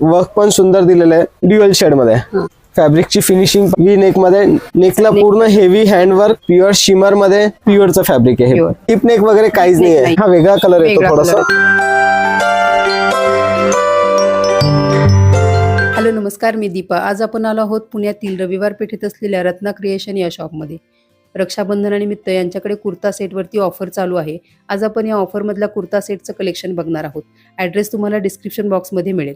Work पण सुंदर दिलेलं आहे. ड्युअल शेडमध्ये. फॅब्रिकची फिनिशिंग वी नेकमध्ये. नेकला पूर्ण हेवी हँडवर्क प्युअर शिमरमध्ये प्युअरचं फॅब्रिक आहे Pure. टिप नेक वगैरे काहीच नाही आहे नाही. हा वेगळा कलर येतो वेगळा थोडासा. हॅलो नमस्कार मी दीपा. आज आपण आलो आहोत पुण्यातील रविवार पेठेत असलेल्या रत्ना क्रिएशन या शॉपमध्ये रक्षाबंधनानिमित्त यांच्याकडे कुर्ता सेटवरती ऑफर चालू आहे. आज आपण या ऑफरमधल्या कुर्ता सेटचं कलेक्शन बघणार आहोत. ॲड्रेस तुम्हाला डिस्क्रिप्शन बॉक्समध्ये मिळेल.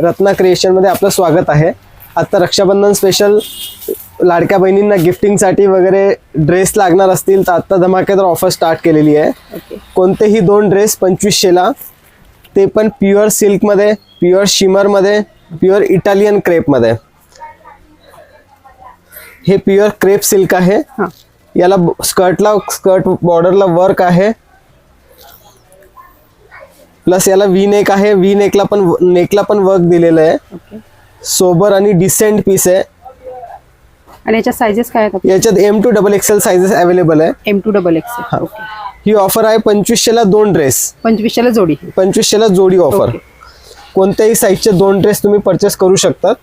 रत्ना क्रिएशनमध्ये आपलं स्वागत आहे. आता रक्षाबंधन स्पेशल लाडक्या बहिणींना गिफ्टिंगसाठी वगैरे ड्रेस लागणार असतील तर आता धमाकेदार ऑफर स्टार्ट केलेली आहे. कोणतेही दोन ड्रेस पंचवीसशेला ते पण प्युअर सिल्कमध्ये प्युअर शिमरमध्ये प्युअर इटालियन क्रेपमध्ये हे प्युअर क्रेप सिल्क आहे. याला स्कर्टला स्कर्ट बॉर्डरला वर्क आहे. प्लस याला वी नेक आहे. वी नेकला पण नेकला पण वर्क दिलेलं आहे. सोबर आणि डिसेंट पीस आहे. आणि याच्या सायझेस काय आहेत? याच्यात M to double XL sizes available आहे. M to double X okay he. Offer आहे पंचवीसशेला दोन ड्रेस पंचवीसशेला जोडी. पंचवीसशेला जोडी ऑफर. कोणत्याही साईजचे दोन ड्रेस तुम्ही परचेस करू शकतात.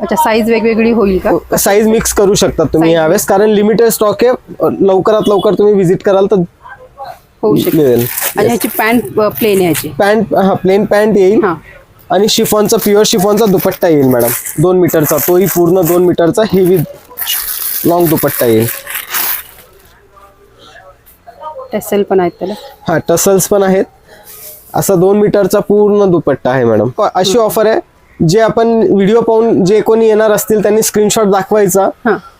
अच्छा साईज वेगवेगळी होईल का? साईज मिक्स करू शकतात तुम्ही यावेळेस. कारण लिमिटेड स्टॉक आहे. लवकरात लवकर तुम्ही व्हिजिट कराल तर होऊ शकते. आणि ह्याची पॅन्ट प्लेन ह्याची पॅन्ट हा प्लेन पॅन्ट येईल. हां. आणि शिफॉनचा प्युअर शिफॉनचा दुपट्टा येईल मॅडम. दोन मीटरचा. तोही पूर्ण दोन मीटरचा हेवी लॉंग दुपट्टा येईल. टेसेल पण आहेत त्याला. हा टसल्स पण आहेत. असा दोन मीटरचा पूर्ण दुपट्टा आहे मॅडम. अशी ऑफर आहे. जे आपण व्हिडिओ पाहून जे कोणी येणार असतील त्यांनी स्क्रीनशॉट दाखवायचा.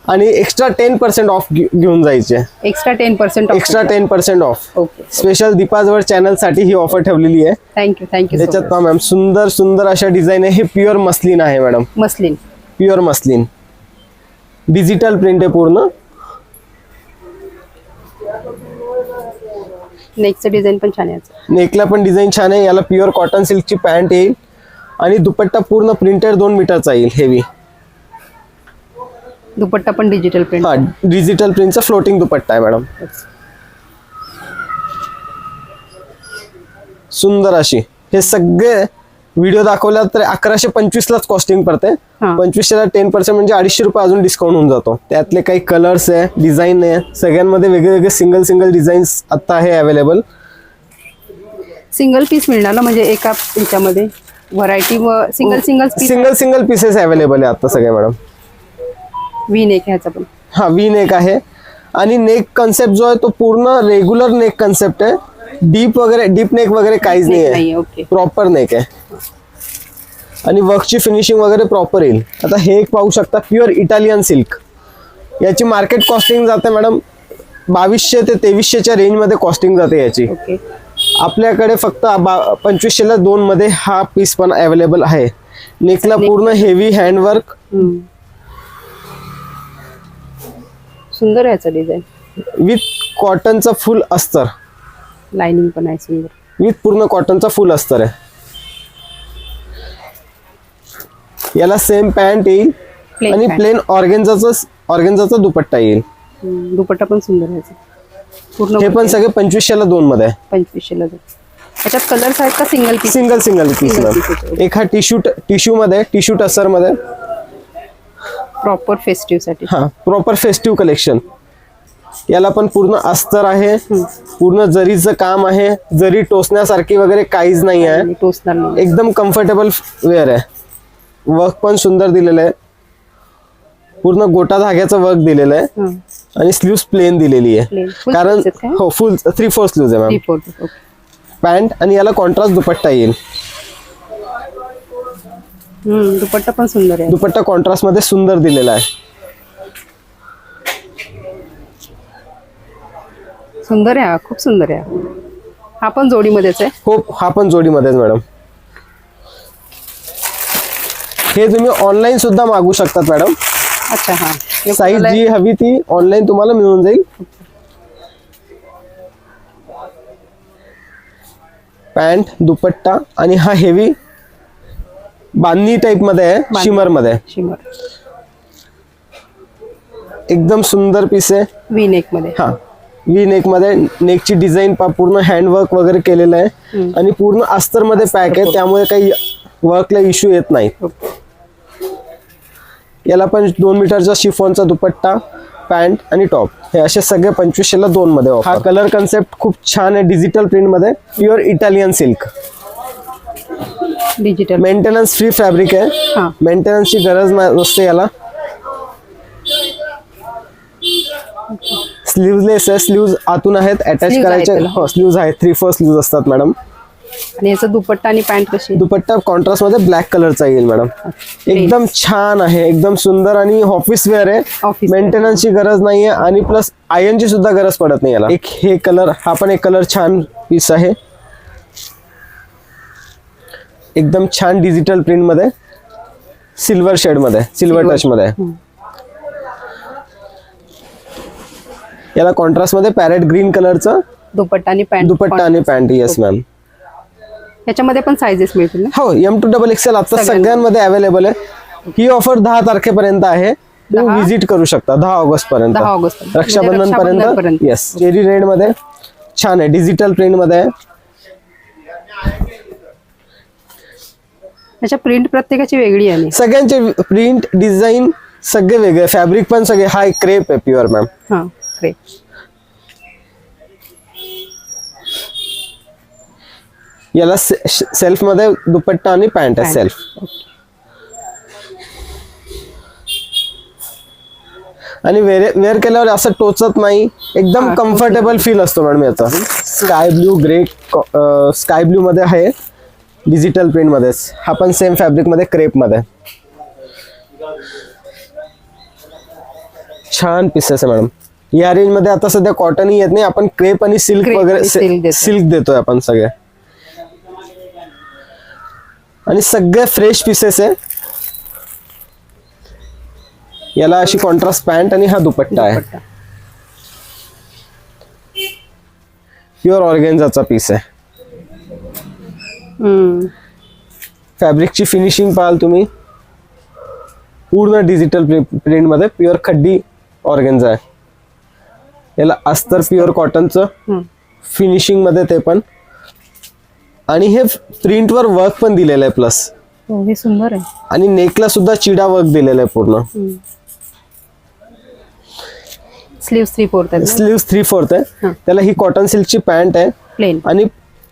आणि एक्स्ट्रा टेन पर्सेंट ऑफ घेऊन जायचे. Extra ten percent extra ten percent off okay special दीपाजवळ चॅनलसाठी ही ऑफर ठेवलेली आहे. थँक्यू थँक्यू त्याच्यात पहा मॅम सुंदर सुंदर अशा डिझाईन आहे. हे प्युअर मस्लिन आहे madam muslin pure muslin digital print आहे पूर्ण. नेकचं डिझाईन पण छान आहे. नेकला पण डिझाईन छान आहे. याला प्युअर कॉटन सिल्कची पॅन्ट येईल. आणि दुपट्टा पूर्ण प्रिंटेड दोन मीटरचा येईल हेवी दुपट्टा पण डिजिटल प्रिंट हा डिजिटल प्रिंटचा फ्लोटिंग दुपट्टा आहे मॅडम सुंदर अशी. हे सगळे व्हिडिओ दाखवला तर अकराशे पंचवीसलाच कॉस्टिंग पडते. पंचवीसशेला टेन पर्सेंट म्हणजे अडीचशे रुपये अजून डिस्काउंट होऊन जातो. त्यातले काही कलर्स आहे डिझाईन आहे सगळ्यांमध्ये वेगळे वेगळे सिंगल सिंगल डिझाईन्स आता आहे अवेलेबल सिंगल पीस मिळणार ना म्हणजे एका ह्याच्यामध्ये व्हरायटी व single single single single pieces available आहे आता सगळे मॅडम वी नेक ह्याचा पण. हा वी नेक आहे. आणि नेक कन्सेप्ट जो आहे तो पूर्ण रेग्युलर नेक कन्सेप्ट आहे. डीप वगैरे डीप नेक वगैरे काहीच नाही आहे ओके प्रॉपर नेक आहे. आणि वर्कची फिनिशिंग वगैरे प्रॉपर येईल. आता हे एक पाहू शकता प्युअर इटालियन सिल्क याची मार्केट कॉस्टिंग जाते मॅडम बावीसशे ते तेवीसशेच्या रेंजमध्ये कॉस्टिंग जाते याची. आपल्याकडे फक्त पंचवीसशेला दोन मध्ये हा पीस पण अवेलेबल आहे. नेकला पूर्ण हेवी हँडवर्क सुंदर आहे याचं डिझाईन विथ कॉटनचा फुल अस्तर. लाइनिंग पण आहे सुंदर. विथ पूर्ण कॉटनचा फुल अस्तर आहे. याला सेम पॅन्ट येईल आणि. प्लेन ऑर्गेन्झाचा ऑर्गेन्झाचा दुपट्टा येईल. दुपट्टा पण सुंदर आहे. पूर्ण हे पण सगळे पंचवीसशेला दोन मध्ये आहे. पंचवीसशेला जाईल त्याच्यात कलर्स आहेत का single piece single single piece. एक टिश्यू टिश्यू मध्ये टिश्यू टसरमध्ये प्रॉपर फेस्टिव्हसाठी. हा प्रॉपर फेस्टिव्ह कलेक्शन याला पण पूर्ण अस्तर आहे पूर्ण जरीचं काम आहे जरी टोचण्यासारखी वगैरे काहीच नाही आहे. टोचणार नाही. एकदम कम्फर्टेबल वेअर आहे. वर्क पण सुंदर दिलेलं आहे. पूर्ण गोटा धाग्याचं वर्क दिलेलं आहे. हं. आणि स्लीव्स प्लेन दिलेली आहे. Plain. Full कारण sleeves आहेत का? हो फुल थ्री फोर स्लीव्ज आहे Three मॅम पॅन्ट आणि याला कॉन्ट्रास्ट दुपट्टा येईल. दुपट्टा पण सुंदर आहे. दुपट्टा कॉन्ट्रास्टमध्ये सुंदर दिलेला आहे. सुंदर आहे हा, खूप सुंदर आहे हा. हा पण जोडीमध्येच आहे. हो हा पण जोडीमध्येच मॅडम हे तुम्ही ऑनलाईन सुद्धा मागू शकतात मॅडम अच्छा हा. हे साईज जी हवी ती ऑनलाईन तुम्हाला मिळून जाईल. पॅन्ट दुपट्टा आणि हा हेवी बांधणी टाईपमध्ये आहे शिमरमध्ये. शिमर एकदम सुंदर पीस आहे. वी नेकमध्ये. हा. वी नेकमध्ये नेकची डिझाईन पूर्ण हँडवर्क वगैरे केलेलं आहे. आणि पूर्ण अस्तरमध्ये पॅक आहे त्यामुळे काही वर्कला इश्यू येत नाही. ओके याला पण दोन मीटरचा शिफॉनचा दुपट्टा पॅन्ट आणि टॉप हे असे सगळे पंचवीसशेला दोन मध्ये. हा कलर कन्सेप्ट खूप छान आहे digital प्रिंटमध्ये. Pure Italian silk digital maintenance free fabric आहे. हा. मेंटेनन्सची गरज ना- नसते याला. स्लीवलेस आहे. स्लीव्ज आतून आहेत. अटॅच Sleeves आहेत करायचे त्याला. हो स्लीव्ज आहेत. थ्री फोर स्लीव्ज असतात मॅडम आणि याचा दुपट्टा आणि पॅन्ट कशी? आहे? दुपट्टा कॉन्ट्रास्टमध्ये ब्लॅक कलरचा येईल मॅडम एकदम छान आहे. एकदम सुंदर आणि ऑफिस वेअर आहे. Office wear. मेंटेनन्सची गरज नाहीये आणि प्लस आयनची सुद्धा गरज पडत नाही याला. एक हे कलर हा पण एक कलर छान पीस आहे. एकदम छान डिजिटल प्रिंटमध्ये सिल्वर शेडमध्ये सिल्वर. टच मध्ये. याला कॉन्ट्रास्टमध्ये पॅरेट ग्रीन कलरचं दुपट्टा आणि पॅन्ट दुपट्टा आणि पॅन्ट येस मॅम याच्यामध्ये पण सायझेस मिळतील हो एम टू डबल एक्सेल आता. सगळ्यांमध्ये. अवेलेबल आहे. ही ऑफर दहा तारखेपर्यंत आहे. तुम्ही दहा? विजिट करू शकता दहा ऑगस्ट पर्यंत 10 ऑगस्ट पर्यंत. रक्षाबंधन पर्यंत. येस चेरी रेडमध्ये छान आहे डिजिटल प्रिंटमध्ये. आहे याच्या प्रिंट प्रत्येकाची वेगळी आहे आणि. सगळ्यांचे प्रिंट डिझाईन सगळे वेगळे. फॅब्रिक पण सगळे. हा एक क्रेप आहे प्युअर मॅम हा ग्रेट याला सेल्फमध्ये दुपट्टा आणि पॅन्ट आहे. सेल्फ आणि वेअर वेअर केल्यावर असं टोचत नाही. एकदम कम्फर्टेबल फील असतो मॅडम याचा. Sky blue grey sky blue मध्ये आहे. डिजिटल प्रिंट मध्येच. हा पण सेम फॅब्रिकमध्ये क्रेपमध्ये. छान पीसेस आहे मॅडम या रेंजमध्ये आता सध्या कॉटनही येत नाही. आपण क्रेप आणि सिल्क Crepe वगैरे आणि silk देतो. सिल्क देतोय आपण सगळे. आणि सगळे फ्रेश पीसेस आहे. याला अशी कॉन्ट्रास्ट पॅन्ट आणि हा दुपट्टा आहे. दुपट्टा. प्युअर ऑर्गेन्झाचा पीस आहे. फॅब्रिकची फिनिशिंग पाहाल तुम्ही. पूर्ण डिजिटल प्रिंटमध्ये प्युअर खड्डी ऑर्गेन्झा आहे. याला अस्तर प्युअर कॉटनचं. फिनिशिंगमध्ये ते पण. आणि हे प्रिंटवर वर्क पण दिलेलं आहे प्लस हो, हे सुंदर आहे. आणि नेकला सुद्धा चिडा वर्क दिलेला आहे पूर्ण. स्लीव थ्री फोर्थ आहे स्लीव्ह थ्री फोर्थ आहे. हा. त्याला ही कॉटन सिल्कची पॅन्ट आहे. प्लेन आणि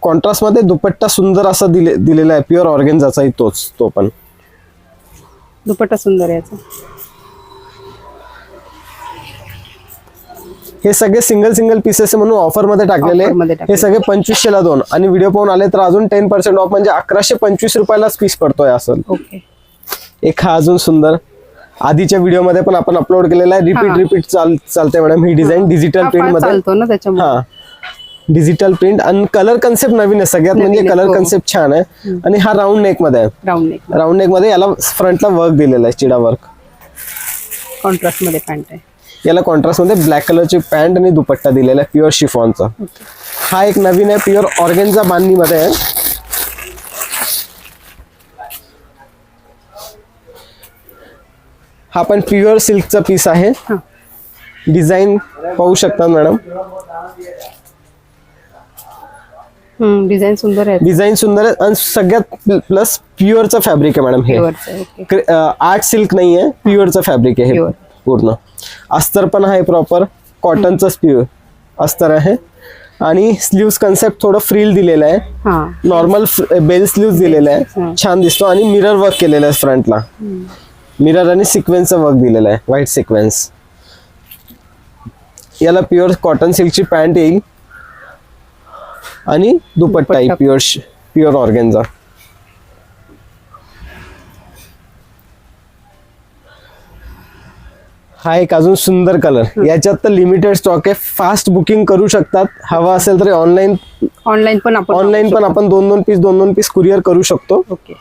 कॉन्ट्रास्टमध्ये दुपट्टा सुंदर असा दिले दिलेला आहे. प्युअर ऑर्गेन्झाचाही तोच तो पण. दुपट्टा सुंदर याचा. हे सगळे सिंगल सिंगल पीसेस म्हणून ऑफरमध्ये टाकलेले हे. सगळे पंचवीसशे ला दोन. आणि व्हिडिओ पाहून आले तर अजून टेन पर्सेंट ऑफ म्हणजे अकराशे पंचवीस रुपयालाच पीस पडतोय असं ओके एक हा अजून सुंदर. आधीच्या व्हिडिओमध्ये पण आपण अपलोड केलेला आहे. रिपीट. रिपीट चाल चालते मॅडम ही डिझाईन डिजिटल प्रिंटमध्ये चालतो ना त्याच्यामुळे हा. डिजिटल प्रिंट आणि कलर कन्सेप्ट नवीन आहे सगळ्यात म्हणजे कलर हो. कन्सेप्ट छान आहे. आणि हा राऊंड नेकमध्ये आहे. राऊंड नेक राऊंड नेकमध्ये याला फ्रंटला वर्क दिलेला आहे चिडा वर्क कॉन्ट्रास्टमध्ये पॅन्ट आहे. याला कॉन्ट्रास्टमध्ये ब्लॅक कलरची पॅन्ट आणि दुपट्टा दिलेला आहे प्युअर शिफॉनचा हा एक नवीन आहे प्युअर ऑर्गेन्झा बांधणी मध्ये आहे. हा पण प्युअर सिल्कचा पीस आहे. हा. डिझाईन पाहू शकता मॅडम. डिझाईन सुंदर आहे डिझाईन सुंदर आहे आणि सगळ्यात प्लस प्युअरचं फॅब्रिक आहे मॅडम हे. आर्ट सिल्क नाही आहे प्युअरचं फॅब्रिक आहे हे. पूर्ण. अस्तर पण आहे प्रॉपर कॉटनचंच प्युअर अस्तर आहे. आणि स्लीव्स कन्सेप्ट थोडं फ्रील दिलेलं आहे. हा. नॉर्मल बेल स्लीव्स दिलेलं आहे. छान दिसतो. आणि मिरर वर्क केलेलं आहे फ्रंटला मिरर आणि सिक्वेन्सचं वर्क दिलेलं आहे. व्हाईट सिक्वेन्स याला प्युअर कॉटन सिल्कची पॅन्ट येईल. आणि dupatta dupatta. Pure pure organza हा एक अजून सुंदर कलर याच्यात तर लिमिटेड स्टॉक आहे. फास्ट बुकिंग करू शकतात. हवा असेल तर ऑनलाईन ऑनलाईन पण आपण ऑनलाईन पण आपण दोन दोन पीस दोन दोन पीस कुरिअर करू शकतो. ओके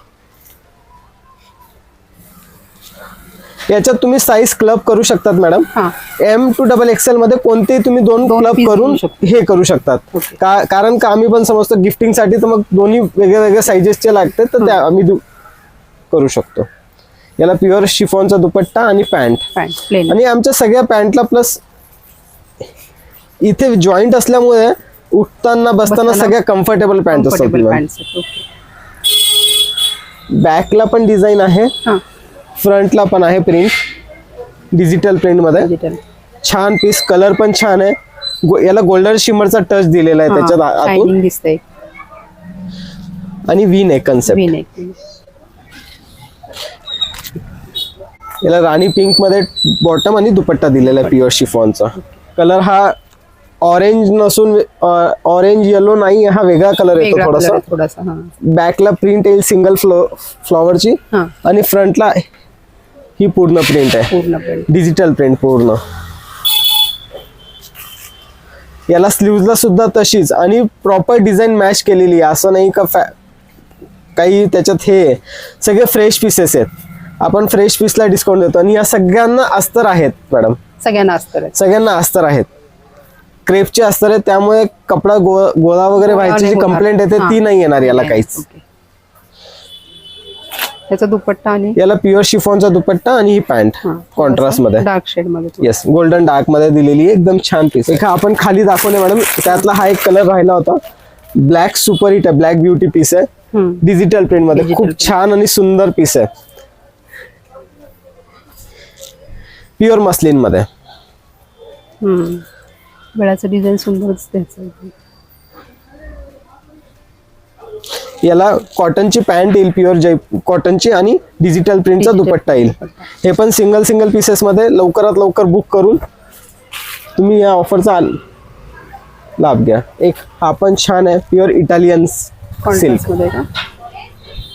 याच्यात तुम्ही साईज क्लब करू शकतात मॅडम हा. एम टू डबल एक्सेल मध्ये कोणतेही तुम्ही दोन क्लब करून. हे करू शकतात. कारण का आम्ही पण समजतो गिफ्टिंगसाठी तर मग दोन्ही वेगळ्या वेगळ्या साईजेसचे लागते तर त्या आम्ही करू शकतो. याला प्युअर शिफॉनचा दुपट्टा आणि पॅन्ट आणि आमच्या सगळ्या पॅन्टला प्लस इथे जॉईंट असल्यामुळे उठताना बसताना सगळ्या कम्फर्टेबल पॅन्ट असतात बॅकला पण डिझाईन आहे. फ्रंटला पण आहे प्रिंट. डिजिटल प्रिंटमध्ये. डिजिटल छान पीस कलर पण छान आहे. गो- याला गोल्डन शिमरचा टच दिलेला आहे त्याच्यात आतून. दिसतंय. आणि वी नेक कन्सेप्ट याला राणी पिंकमध्ये बॉटम आणि दुपट्टा दिलेला आहे प्युअर शिफॉनचा कलर हा ऑरेंज नसून ऑरेंज येलो नाही हा वेगळा कलर येतो थोडासा. थोडासा हा. बॅकला प्रिंट येईल सिंगल फ्लो फ्लॉवरची आणि फ्रंटला ही पूर्ण प्रिंट आहे. पूर्ण प्रिंट डिजिटल प्रिंट पूर्ण. याला स्लीव्हजला सुद्धा तशीच आणि प्रॉपर डिझाईन मॅच केलेली आहे. असं नाही का फॅ काही त्याच्यात हे. सगळे फ्रेश पीसेस आहेत. आपण फ्रेश पीसला डिस्काउंट देतो आणि या सगळ्यांना अस्तर आहेत मॅडम सगळ्यांना अस्तर आहे सगळ्यांना अस्तर आहेत. क्रेपचे अस्तर आहेत त्यामुळे कपडा गो गोळा वगैरे व्हायची जी. कंप्लेंट येते. ती नाही येणार याला काहीच. त्याचा दुपट्टा आणि याला प्युअर शिफॉनचा दुपट्टा आणि ही पॅन्ट कॉन्ट्रास्टमध्ये डार्क शेडमध्ये. येस गोल्डन डार्कमध्ये दिलेली एकदम छान पीस एका आपण खाली दाखवले मॅडम त्यातला हा एक कलर राहिला होता ब्लॅक सुपर हिट आहे ब्लॅक ब्युटी पीस आहे. डिजिटल प्रिंटमध्ये खूप. छान आणि सुंदर पीस आहे प्युअर मस्लिनमध्ये. गळ्याचं डिझाईन सुंदर दिसतंय ह्याचं. याला कॉटनची पॅन्ट येईल प्युअर जय कॉटनची आणि डिजिटल प्रिंटचा दुपट्टा येईल. हे पण सिंगल सिंगल पीसेस मध्ये लवकरात लवकर बुक करून तुम्ही या ऑफरचा लाभ घ्या. एक हा पण छान आहे प्युअर इटालियन सिल्क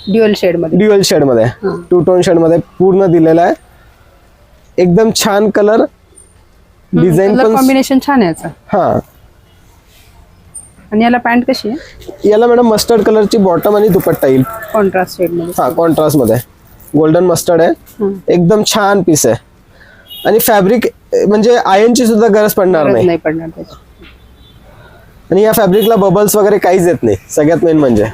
ड्युअल शेडमध्ये. ड्युअल शेडमध्ये. हा. टू टोन शेडमध्ये पूर्ण दिलेला आहे. एकदम छान कलर डिझाईन पण कॉम्बिनेशन छान आहे हा. आणि याला पॅन्ट कशी आहे? याला मॅडम मस्टर्ड कलरची बॉटम आणि दुपट्टा येईल. कॉन्ट्रास्ट शेडमध्ये. हा कॉन्ट्रास्टमध्ये. गोल्डन मस्टर्ड आहे. एकदम छान पीस आहे. आणि फॅब्रिक म्हणजे आयनची सुद्धा गरज पडणार गरज नाही. नाही पडणार त्याची. आणि या फॅब्रिकला बबल्स वगैरे काहीच येत नाही. सगळ्यात मेन म्हणजे.